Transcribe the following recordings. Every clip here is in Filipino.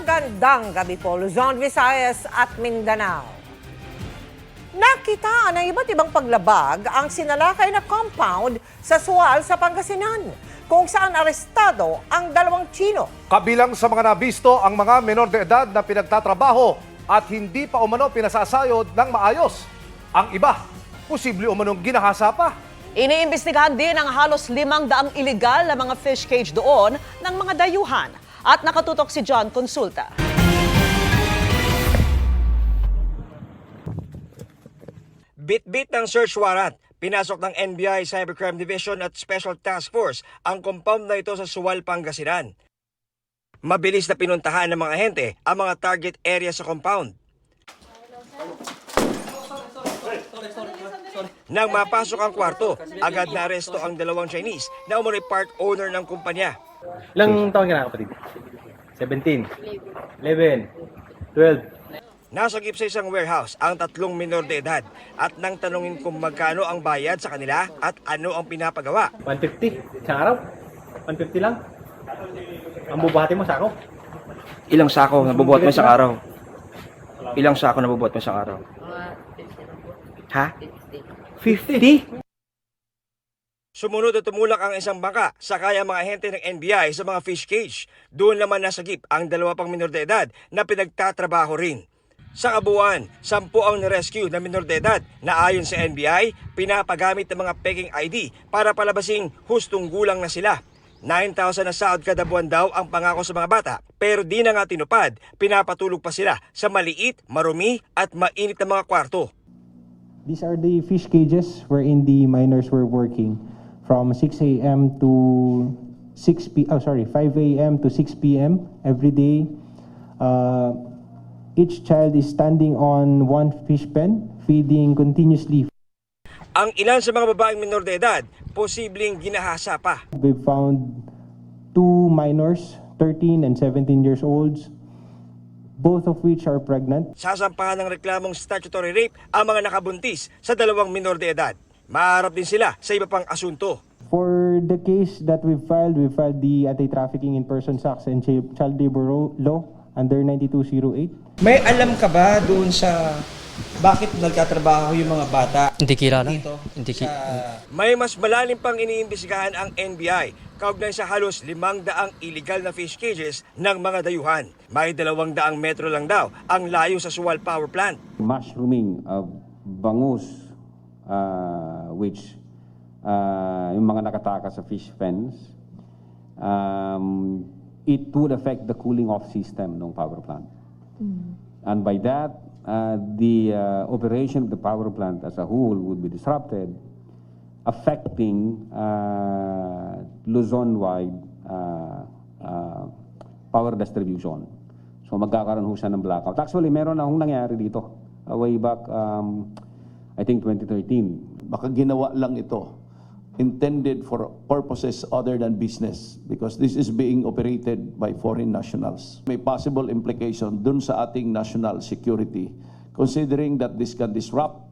Magandang gabi po, Luzon, Visayas at Mindanao. Nakita ng iba't ibang paglabag ang sinalakay na compound sa Sual sa Pangasinan, kung saan arestado ang dalawang Chino. Kabilang sa mga nabisto ang mga menor de edad na pinagtatrabaho at hindi pa umano pinasasayod ng maayos. Ang iba, posible umanong ginahasa pa. Iniimbestigahan din ang halos limang daang iligal na mga fish cage doon ng mga dayuhan. At nakatutok si John Consulta. Bit-bit ng search warrant, pinasok ng NBI Cybercrime Division at Special Task Force ang compound na ito sa Suwal, Pangasinan. Mabilis na pinuntahan ng mga ahente ang mga target area sa compound. Nang mapasok ang kwarto, agad na aresto ang dalawang Chinese na umano'y part owner ng kumpanya. Ilang taon ka na kapatid? 17, 11, 12. Nasagip sa isang warehouse ang tatlong minor de edad at nang tanungin kung magkano ang bayad sa kanila at ano ang pinapagawa. 150, isang araw. 150 lang. Ang bubahati mo sa ako. Ilang sako nabubuhat mo sa araw? Ilang sako nabubuhat mo sa araw? Ha? 50? Sumunod at tumulak ang isang bangka sakay ang mga ahente ng NBI sa mga fish cage. Doon naman nasagip ang dalawa pang minor de edad na pinagtatrabaho rin. Sa kabuuan, sampu ang rescue na minor de edad na ayon sa NBI, pinapagamit ng mga peking ID para palabasing hustong gulang na sila. 9,000 na sahod kada buwan daw ang pangako sa mga bata pero di na nga tinupad, pinapatulog pa sila sa maliit, marumi at mainit na mga kwarto. These are the fish cages wherein the miners were working from 6 a.m. to 6 p. Oh, sorry, 5 a.m. to 6 p.m. every day. Uh, each child is standing on one fish pen, feeding continuously. Ang ilan sa mga babaeng minor de edad, posibleng ginahasa pa. We found two minors, 13 and 17 years olds, both of which are pregnant. Sasampahan ng reklamong statutory rape ang mga nakabuntis sa dalawang minor de edad. Maharap din sila sa iba pang asunto. For the case that we filed, we filed the Anti-Trafficking in Persons Acts and Chi- Child Labor Law under 9208. May alam ka ba doon sa bakit nagtatrabaho yung mga bata Hindi kilala. dito? Hindi ki- sa May mas malalim pang iniimbestigahan ang NBI kaugnay sa halos limang daang illegal na fish cages ng mga dayuhan. May dalawang daang metro lang daw ang layo sa Suwal Power Plant. mushrooming of bangus uh, which uh, yung mga nakataka sa fish fence um, it would affect the cooling off system ng power plant and by that uh, the uh, operation of the power plant as a whole would be disrupted affecting uh, Luzon-wide uh, uh, power distribution. So magkakaroon ho siya ng blackout. Actually, meron na hong nangyari dito. Uh, way back, um, I think 2013. baka ginawa lang ito intended for purposes other than business because this is being operated by foreign nationals. May possible implication dun sa ating national security considering that this can disrupt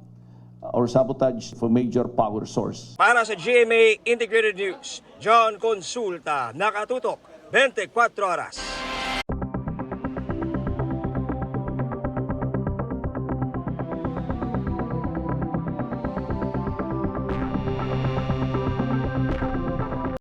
or sabotage for major power source. Para sa GMA Integrated News, John Consulta, nakatutok 24 oras.